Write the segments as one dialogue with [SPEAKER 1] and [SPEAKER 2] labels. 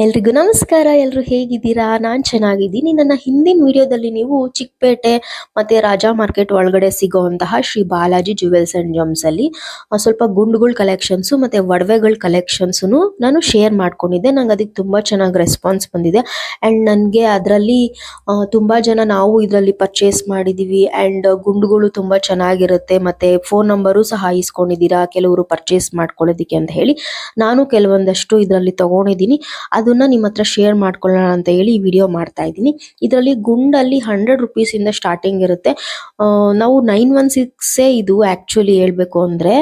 [SPEAKER 1] ಎಲ್ರಿಗೂ ನಮಸ್ಕಾರ ಎಲ್ಲರೂ ಹೇಗಿದ್ದೀರಾ? ನಾನು ಚೆನ್ನಾಗಿದ್ದೀನಿ. ನನ್ನ ಹಿಂದಿನ ವಿಡಿಯೋದಲ್ಲಿ ನೀವು ಚಿಕ್ಕಪೇಟೆ ಮತ್ತೆ ರಾಜಾ ಮಾರ್ಕೆಟ್ ಒಳಗಡೆ ಸಿಗೋವಂತಹ Shri Balaji jewels and gems ಅಲ್ಲಿ ಸ್ವಲ್ಪ ಗುಂಡುಗಳ ಕಲೆಕ್ಷನ್ಸ್ ಮತ್ತೆ ಒಡವೆಗಳ ಕಲೆಕ್ಷನ್ಸ್ ನಾನು ಶೇರ್ ಮಾಡ್ಕೊಂಡಿದ್ದೆ. ನಂಗೆ ಅದಕ್ಕೆ ತುಂಬಾ ಚೆನ್ನಾಗಿ ರೆಸ್ಪಾನ್ಸ್ ಬಂದಿದೆ. ಅಂಡ್ ನನಗೆ ಅದರಲ್ಲಿ ತುಂಬಾ ಜನ ನಾವು ಇದರಲ್ಲಿ ಪರ್ಚೇಸ್ ಮಾಡಿದೀವಿ. ಅಂಡ್ ಗುಂಡುಗಳು ತುಂಬಾ ಚೆನ್ನಾಗಿರುತ್ತೆ. ಮತ್ತೆ ಫೋನ್ ನಂಬರು ಸಹ ಇಸ್ಕೊಂಡಿದ್ದೀರಾ? ಕೆಲವರು ಪರ್ಚೇಸ್ ಮಾಡ್ಕೊಳ್ಳೋದಕ್ಕೆ ಅಂತ ಹೇಳಿ ನಾನು ಕೆಲವೊಂದಷ್ಟು ಇದರಲ್ಲಿ ತಗೊಂಡಿದ್ದೀನಿ. ಅದನ್ನ ನಿಮ್ಮ ಹತ್ರ ಶೇರ್ ಮಾಡ್ಕೊಳ್ಳೋಣ ಅಂತ ಹೇಳಿ ಈ ವಿಡಿಯೋ ಮಾಡ್ತಾ ಇದ್ದೀನಿ. ಇದರಲ್ಲಿ ಗುಂಡಲ್ಲಿ ಹಂಡ್ರೆಡ್ ರುಪೀಸ್ ಇಂದ ಸ್ಟಾರ್ಟಿಂಗ್ ಇರುತ್ತೆ. ನಾವು ನೈನ್ ಒನ್ ಸಿಕ್ಸೇ ಇದು ಆಕ್ಚುಲಿ ಹೇಳಬೇಕು ಅಂದ್ರೆ,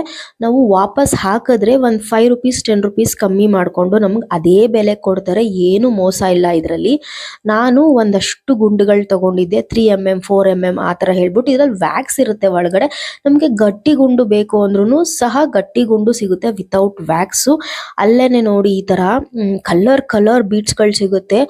[SPEAKER 1] ನಾವು ವಾಪಸ್ ಹಾಕಿದ್ರೆ ಒಂದು ಫೈವ್ ರುಪೀಸ್ ಟೆನ್ ರುಪೀಸ್ ಕಮ್ಮಿ ಮಾಡ್ಕೊಂಡು ನಮ್ಗೆ ಅದೇ ಬೆಲೆ ಕೊಡ್ತಾರೆ. ಏನು ಮೋಸ ಇಲ್ಲ ಇದರಲ್ಲಿ. ನಾನು ಒಂದಷ್ಟು ಗುಂಡುಗಳು ತಗೊಂಡಿದ್ದೆ three M M four M M ಆ ಥರ ಹೇಳ್ಬಿಟ್ಟು ಇದರಲ್ಲಿ ವ್ಯಾಕ್ಸ್ ಇರುತ್ತೆ ಒಳಗಡೆ. ನಮಗೆ ಗಟ್ಟಿ ಗುಂಡು ಬೇಕು ಅಂದ್ರೂ ಸಹ ಗಟ್ಟಿ ಗುಂಡು ಸಿಗುತ್ತೆ ವಿತೌಟ್ ವ್ಯಾಕ್ಸು ಅಲ್ಲೇ ನೋಡಿ ಈ ತರ ಕಲರ್ ಕಲರ್ ಬೀಡ್ಸ್ಗಳು ಸಿಗುತ್ತೆ.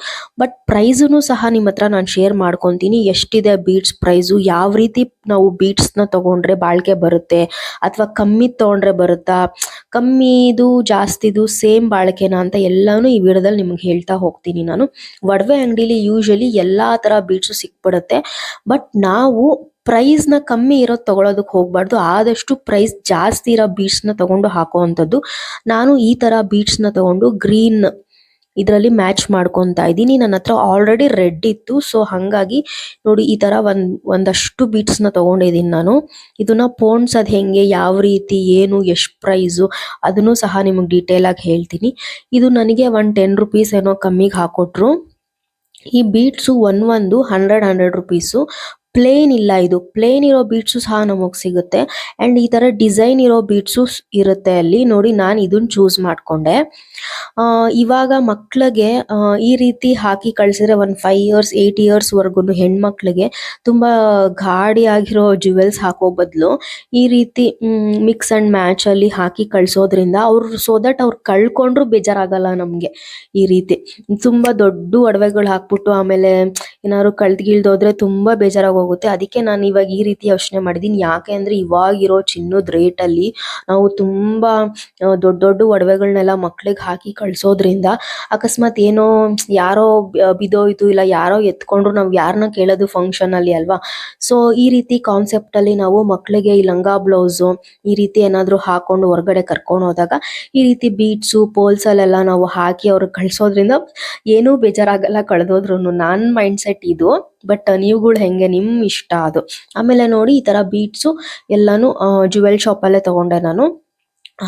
[SPEAKER 1] ಬಟ್ ಪ್ರೈಸನ್ನು ಸಹ ನಿಮ್ಮ ಹತ್ರ ನಾನು ಶೇರ್ ಮಾಡ್ಕೊತೀನಿ. ಎಷ್ಟಿದೆ ಬೀಡ್ಸ್ ಪ್ರೈಸು ಯಾವ ರೀತಿ ನಾವು ಬೀಡ್ಸ್ನ ತಗೊಂಡ್ರೆ ಬಾಳ್ಕೆ ಬರುತ್ತೆ? ಅಥವಾ ಕಮ್ಮಿ ತಗೊಂಡ್ರೆ ಬರುತ್ತಾ? ಕಮ್ಮಿದು, ಜಾಸ್ತಿದು ಸೇಮ್ ಬಾಳ್ಕೆನ ಅಂತ ಎಲ್ಲಾನು ಈ ವಿಡಿಯೋದಲ್ಲಿ ನಿಮ್ಗೆ ಹೇಳ್ತಾ ಹೋಗ್ತೀನಿ ನಾನು. ಒಡವೆ ಅಂಗಡಿಲಿ ಯೂಶಲಿ ಎಲ್ಲಾ ತರ ಬೀಡ್ಸು ಸಿಕ್ಬಿಡುತ್ತೆ. ಬಟ್ ನಾವು ಪ್ರೈಸ್ನ ಕಮ್ಮಿ ಇರೋದು ತಗೊಳೋದಕ್ಕೆ ಹೋಗ್ಬಾರ್ದು. ಆದಷ್ಟು ಪ್ರೈಸ್ ಜಾಸ್ತಿ ಇರೋ ಬೀಡ್ಸ್ನ ತಗೊಂಡು ಹಾಕುವಂಥದ್ದು. ನಾನು ಈ ತರ ಬೀಡ್ಸ್ನ ತಗೊಂಡು ಗ್ರೀನ್ ಇದರಲ್ಲಿ ಮ್ಯಾಚ್ ಮಾಡ್ಕೊಂತ ಇದ್ದೀನಿ. ನನ್ನ ಹತ್ರ ಆಲ್ರೆಡಿ ರೆಡ್ ಇತ್ತು. ಸೊ ಹಂಗಾಗಿ ನೋಡಿ ಈ ತರ ಒಂದ್, ಒಂದಷ್ಟು ಬೀಟ್ಸ್ನ ತಗೊಂಡಿದೀನಿ ನಾನು. ಇದನ್ನ ಅದು ಹೆಂಗೆ, ಯಾವ ರೀತಿ, ಏನು, ಎಷ್ಟು ಪ್ರೈಸು ಅದನ್ನು ಸಹ ನಿಮಗೆ ಡೀಟೇಲ್ ಆಗಿ ಹೇಳ್ತೀನಿ. ಇದು ನನಗೆ ಒನ್ ಟೆನ್ ರುಪೀಸ್ ಏನೋ ಕಮ್ಮಿಗೆ ಹಾಕೊಟ್ರು. ಈ ಬೀಟ್ಸು ಒನ್ ಒಂದು ಹಂಡ್ರೆಡ್ ಹಂಡ್ರೆಡ್ ರುಪೀಸು ಪ್ಲೇನ್ ಇಲ್ಲ ಇದು. ಪ್ಲೇನ್ ಇರೋ ಬೀಟ್ಸು ಸಹ ನಮಗೆ ಸಿಗುತ್ತೆ. ಅಂಡ್ ಈ ತರ ಡಿಸೈನ್ ಇರೋ ಬೀಟ್ಸು ಇರುತ್ತೆ ಅಲ್ಲಿ. ನೋಡಿ ನಾನು ಇದನ್ನ ಚೂಸ್ ಮಾಡ್ಕೊಂಡೆ. ಇವಾಗ ಮಕ್ಳಿಗೆ ಈ ರೀತಿ ಹಾಕಿ ಕಳ್ಸಿದ್ರೆ ಒಂದು ಫೈವ್ ಇಯರ್ಸ್ ಏಟ್ ಇಯರ್ಸ್ ವರ್ಗು ಹೆಣ್ಮಕ್ಳಿಗೆ ತುಂಬಾ ಗಾಡಿ ಆಗಿರೋ ಜುವೆಲ್ಸ್ ಹಾಕೋ ಬದಲು ಈ ರೀತಿ ಮಿಕ್ಸ್ ಅಂಡ್ ಮ್ಯಾಚ್ ಅಲ್ಲಿ ಹಾಕಿ ಕಳ್ಸೋದ್ರಿಂದ ಅವ್ರು ಸೊ ದಟ್ ಅವ್ರು ಕಳ್ಕೊಂಡ್ರು ಬೇಜಾರಾಗಲ್ಲ ನಮಗೆ ಈ ರೀತಿ. ತುಂಬಾ ದೊಡ್ಡ ಒಡವೆಗಳು ಹಾಕ್ಬಿಟ್ಟು ಆಮೇಲೆ ಏನಾದ್ರು ಕಳ್ದ್ಗಿಳ್ದೋದ್ರೆ ತುಂಬಾ ಬೇಜಾರಾಗಿ ಹೋಗುತ್ತೆ ಅದಕ್ಕೆ ನಾನು ಇವಾಗ ಈ ರೀತಿ ಯೋಚನೆ ಮಾಡಿದೀನಿ. ಯಾಕೆ ಅಂದ್ರೆ ಇವಾಗಿರೋ ಚಿನ್ನದ ರೇಟ್ ಅಲ್ಲಿ ನಾವು ತುಂಬಾ ದೊಡ್ಡ ದೊಡ್ಡ ಒಡವೆಗಳನ್ನೆಲ್ಲ ಮಕ್ಳಿಗೆ ಹಾಕಿ ಕಳ್ಸೋದ್ರಿಂದ ಅಕಸ್ಮಾತ್ ಏನೋ ಯಾರೋ ಬಿದೋಯ್ತು ಇಲ್ಲ ಯಾರೋ ಎತ್ಕೊಂಡ್ರು ನಾವು ಯಾರನ್ನ ಕೇಳೋದು ಫಂಕ್ಷನ್ ಅಲ್ಲಿ ಅಲ್ವಾ? ಸೊ ಈ ರೀತಿ ಕಾನ್ಸೆಪ್ಟ್ ಅಲ್ಲಿ ನಾವು ಮಕ್ಕಳಿಗೆ ಈ ಲಂಗ ಬ್ಲೌಸ್ ಈ ರೀತಿ ಏನಾದ್ರು ಹಾಕೊಂಡು ಹೊರಗಡೆ ಕರ್ಕೊಂಡು ಹೋದಾಗ ಈ ರೀತಿ ಬೀಟ್ಸು, ಪೋಲ್ಸಲ್ಲೆಲ್ಲ ನಾವು ಹಾಕಿ ಅವ್ರಿಗೆ ಕಳ್ಸೋದ್ರಿಂದ ಏನೂ ಬೇಜಾರಾಗಲ್ಲ ಕಳೆದೋದ್ರು ನಾನ್ ಮೈಂಡ್ ಸೆಟ್ ಇದು ಬಟ್ ನೀವುಗಳು ಹೆಂಗೆ ನಿಮ್ ಇಷ್ಟ ಅದು. ಆಮೇಲೆ ನೋಡಿ ಈ ತರ ಬೀಟ್ಸು ಎಲ್ಲಾನು ಜುವೆಲ್ ಶಾಪ್ ಅಲ್ಲೇ ತಗೊಂಡೆ ನಾನು.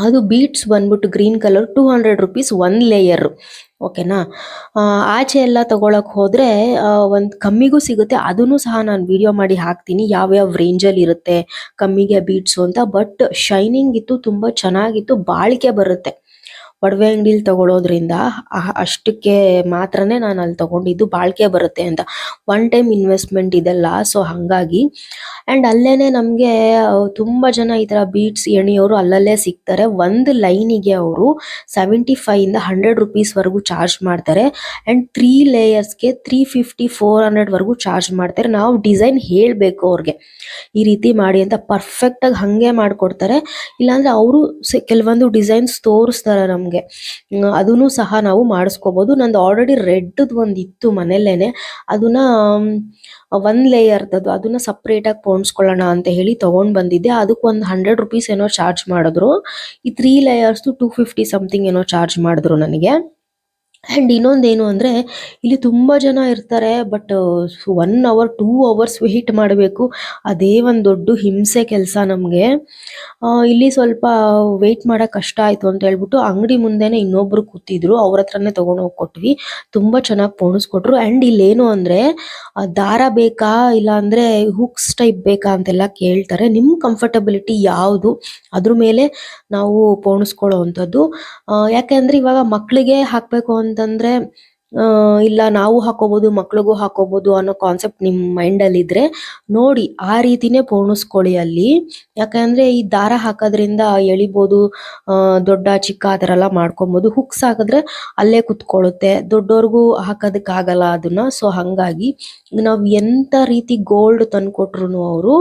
[SPEAKER 1] ಅದು ಬೀಟ್ಸ್ ಬಂದ್ಬಿಟ್ಟು green colour two hundred rupees ಒಂದ್ ಲೇಯರ್ ಓಕೆನಾ ಆಚೆ ಎಲ್ಲ ತಗೊಳಕ್ ಹೋದ್ರೆ ಒಂದು ಕಮ್ಮಿಗೂ ಸಿಗುತ್ತೆ. ಅದನ್ನು ಸಹ ನಾನು ವಿಡಿಯೋ ಮಾಡಿ ಹಾಕ್ತೀನಿ. ಯಾವ ಯಾವ ರೇಂಜಲ್ಲಿ ಇರುತ್ತೆ ಕಮ್ಮಿಗೆ ಬೀಟ್ಸು ಅಂತ. ಬಟ್ ಶೈನಿಂಗ್ ಇತ್ತು, ತುಂಬಾ ಚೆನ್ನಾಗಿತ್ತು, ಬಾಳಿಕೆ ಬರುತ್ತೆ. ಒಡವೆ ಅಂಗಡಿಲಿ ತಗೊಳೋದ್ರಿಂದ ಅಷ್ಟಕ್ಕೆ ಮಾತ್ರನೇ ನಾನು ಅಲ್ಲಿ ತಗೊಂಡಿದ್ದು ಬಾಳ್ಕೆ ಬರುತ್ತೆ ಅಂತ. ಒನ್ ಟೈಮ್ ಇನ್ವೆಸ್ಟ್ಮೆಂಟ್ ಇದೆಲ್ಲ ಸೊ ಹಂಗಾಗಿ. ಅಂಡ್ ಅಲ್ಲೇನೆ ನಮ್ಗೆ ತುಂಬಾ ಜನ ಈ ತರ ಬೀಟ್ಸ್ ಎಣಿಯವರು ಅಲ್ಲಲ್ಲೇ ಸಿಗ್ತಾರೆ. ಒಂದು ಲೈನಿಗೆ ಅವರು ಸೆವೆಂಟಿ ಫೈವ್ ಇಂದ ಹಂಡ್ರೆಡ್ ರುಪೀಸ್ ವರೆಗೂ ಚಾರ್ಜ್ ಮಾಡ್ತಾರೆ. ಅಂಡ್ ತ್ರೀ ಲೇಯರ್ಸ್ಗೆ ತ್ರೀ ಫಿಫ್ಟಿ ಫೋರ್ ಹಂಡ್ರೆಡ್ ವರೆಗೂ ಚಾರ್ಜ್ ಮಾಡ್ತಾರೆ. ನಾವು ಡಿಸೈನ್ ಹೇಳಬೇಕು ಅವ್ರಿಗೆ. ಈ ರೀತಿ ಮಾಡಿ ಅಂತ ಪರ್ಫೆಕ್ಟ್ ಆಗಿ ಹಂಗೆ ಮಾಡ್ಕೊಡ್ತಾರೆ. ಇಲ್ಲಾಂದ್ರೆ ಅವರು ಕೆಲವೊಂದು ಡಿಸೈನ್ಸ್ ತೋರಿಸ್ತಾರೆ ನಮ್ಗೆ. ಅದನ್ನು ಸಹ ನಾವು ಮಾಡಿಸ್ಕೋಬಹುದು ನಂದು ಆಲ್ರೆಡಿ ರೆಡ್ ಒಂದು ಇತ್ತು ಮನೇಲೇನೆ ಅದನ್ನ ಒನ್ ಲೇಯರ್ದದು ಅದನ್ನ ಸಪ್ರೇಟ್ ಆಗಿ ಪೋಣಿಸ್ಕೊಳ್ಳೋಣ ಅಂತ ಹೇಳಿ ತಗೊಂಡ್ ಬಂದಿದ್ದೆ. ಅದಕ್ಕೆ ಒಂದು ಹಂಡ್ರೆಡ್ ರುಪೀಸ್ ಏನೋ ಚಾರ್ಜ್ ಮಾಡಿದ್ರು. ಈ three layers two fifty something ಏನೋ ಚಾರ್ಜ್ ಮಾಡಿದ್ರು ನನಗೆ. ಅಂಡ್ ಇನ್ನೊಂದೇನು ಅಂದ್ರೆ, ಇಲ್ಲಿ ತುಂಬಾ ಜನ ಇರ್ತಾರೆ but one hour two hours wait ಮಾಡಬೇಕು. ಅದೇ ಒಂದು ದೊಡ್ಡ ಹಿಂಸೆ ಕೆಲಸ ನಮಗೆ. ಇಲ್ಲಿ ಸ್ವಲ್ಪ ವೆಯ್ಟ್ ಮಾಡೋಕೆ ಕಷ್ಟ ಆಯಿತು ಅಂತ ಹೇಳ್ಬಿಟ್ಟು ಅಂಗಡಿ ಮುಂದೆನೆ ಇನ್ನೊಬ್ರು ಕೂತಿದ್ರು. ಅವ್ರ ಹತ್ರನೇ ತೊಗೊಂಡು ಹೋಗಿ ಕೊಟ್ವಿ. ತುಂಬಾ ಚೆನ್ನಾಗಿ ಪೋಣಿಸ್ಕೊಟ್ರು. ಅಂಡ್ ಇಲ್ಲೇನು ಅಂದ್ರೆ ದಾರ ಬೇಕಾ, ಇಲ್ಲ ಅಂದ್ರೆ ಹುಕ್ಸ್ ಟೈಪ್ ಬೇಕಾ ಅಂತೆಲ್ಲ ಕೇಳ್ತಾರೆ. ನಿಮ್ಮ ಕಂಫರ್ಟಬಿಲಿಟಿ ಯಾವುದು? ಅದ್ರ ಮೇಲೆ ನಾವು ಪೋಣಿಸ್ಕೊಳ್ಳೋ ಅಂಥದ್ದು. ಯಾಕೆಂದ್ರೆ ಇವಾಗ ಮಕ್ಕಳಿಗೆ ಹಾಕ್ಬೇಕು ಅಂತಂದ್ರೆ ಇಲ್ಲ ನಾವು ಹಾಕೋಬಹುದು ಮಕ್ಳಿಗೂ ಹಾಕೋಬಹುದು ಅನ್ನೋ ಕಾನ್ಸೆಪ್ಟ್ ನಿಮ್ ಮೈಂಡ್ ಅಲ್ಲಿ ಇದ್ರೆ ನೋಡಿ ಆ ರೀತಿನೇ ಪೋಣಿಸ್ಕೊಳ್ಳಿ ಅಲ್ಲಿ. ಯಾಕಂದ್ರೆ ಈ ದಾರ ಹಾಕೋದ್ರಿಂದ ಎಳಿಬಹುದು ದೊಡ್ಡ, ಚಿಕ್ಕ ಆ ತರ ಎಲ್ಲ ಮಾಡ್ಕೊಬೋದು. ಹುಕ್ಸ್ ಹಾಕಿದ್ರೆ ಅಲ್ಲೇ ಕುತ್ಕೊಳ್ಳುತ್ತೆ. ದೊಡ್ಡವ್ರಿಗೂ ಹಾಕೋದಕ್ಕೆ ಆಗಲ್ಲ ಅದನ್ನ. ಸೊ ಹಂಗಾಗಿ ನಾವು ಎಂತ ರೀತಿ ಗೋಲ್ಡ್ ತಂದ್ಕೊಟ್ರು ಅವರು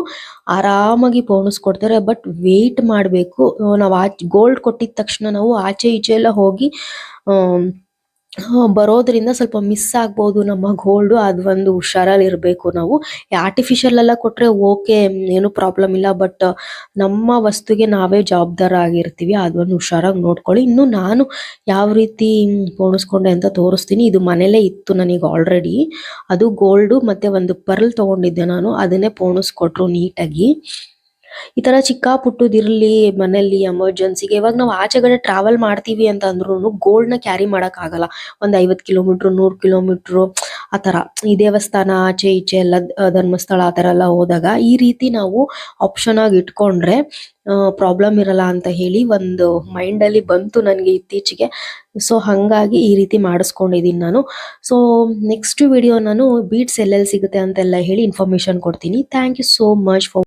[SPEAKER 1] ಆರಾಮಾಗಿ ಪೋಣಿಸ್ಕೊಡ್ತಾರೆ. ಬಟ್ ವೇಟ್ ಮಾಡ್ಬೇಕು. ನಾವು ಆಚೆ ಗೋಲ್ಡ್ ಕೊಟ್ಟಿದ ತಕ್ಷಣ ನಾವು ಆಚೆ ಈಚೆ ಎಲ್ಲ ಹೋಗಿ ಬರೋದ್ರಿಂದ ಸ್ವಲ್ಪ ಮಿಸ್ ಆಗ್ಬೋದು, ನಮ್ಮ ಗೋಲ್ಡು ಅದು ಒಂದು ಹುಷಾರಲ್ಲಿ ಇರಬೇಕು ನಾವು ಆರ್ಟಿಫಿಷಿಯಲ್ ಎಲ್ಲ ಕೊಟ್ರೆ ಓಕೆ ಏನು ಪ್ರಾಬ್ಲಮ್ ಇಲ್ಲ ಬಟ್ ನಮ್ಮ ವಸ್ತುಗೆ ನಾವೇ ಜವಾಬ್ದಾರ ಆಗಿರ್ತೀವಿ, ಅದೊಂದು ಹುಷಾರಾಗಿ ನೋಡ್ಕೊಳ್ಳಿ. ಇನ್ನು ನಾನು ಯಾವ ರೀತಿ ಪೋಣಿಸ್ಕೊಂಡೆ ಅಂತ ತೋರಿಸ್ತೀನಿ. ಇದು ಮನೇಲೇ ಇತ್ತು ನನಗೆ ಆಲ್ರೆಡಿ ಅದು ಗೋಲ್ಡು ಮತ್ತೆ ಒಂದು ಪರ್ಲ್ ತಗೊಂಡಿದ್ದೆ ನಾನು, ಅದನ್ನೇ ಪೋಣಿಸ್ಕೊಟ್ರು ನೀಟಾಗಿ ಈ ತರ ಚಿಕ್ಕ ಪುಟ್ಟದಿರ್ಲಿ ಮನೇಲಿ ಎಮರ್ಜೆನ್ಸಿಗೆ ಇವಾಗ ನಾವು ಆಚೆಗಡೆ ಟ್ರಾವೆಲ್ ಮಾಡ್ತೀವಿ ಅಂತ ಅಂದ್ರೂ ಗೋಲ್ಡ್ನ ಕ್ಯಾರಿ ಮಾಡಕ್ ಆಗಲ್ಲ. ಒಂದ್ ಐವತ್ ಕಿಲೋಮೀಟರ್ ನೂರ್ ಕಿಲೋಮೀಟರ್ ಆತರ ಈ ದೇವಸ್ಥಾನ ಆಚೆ ಈಚೆ ಎಲ್ಲ ಧರ್ಮಸ್ಥಳ ಆತರ ಎಲ್ಲ ಹೋದಾಗ ಈ ರೀತಿ ನಾವು ಆಪ್ಷನ್ ಆಗಿ ಇಟ್ಕೊಂಡ್ರೆ ಪ್ರಾಬ್ಲಮ್ ಇರಲ್ಲ ಅಂತ ಹೇಳಿ ಒಂದು ಮೈಂಡ್ ಅಲ್ಲಿ ಬಂತು ನನಗೆ ಇತ್ತೀಚೆಗೆ. ಸೊ ಹಂಗಾಗಿ ಈ ರೀತಿ ಮಾಡಿಸ್ಕೊಂಡಿದೀನಿ ನಾನು. ಸೊ ನೆಕ್ಸ್ಟ್ ವಿಡಿಯೋ ನಾನು ಬೀಟ್ಸ್ ಎಲ್ಲೆಲ್ಲಿ ಸಿಗುತ್ತೆ ಅಂತೆಲ್ಲ ಹೇಳಿ ಇನ್ಫಾರ್ಮೇಶನ್ ಕೊಡ್ತೀನಿ. Thank you so much for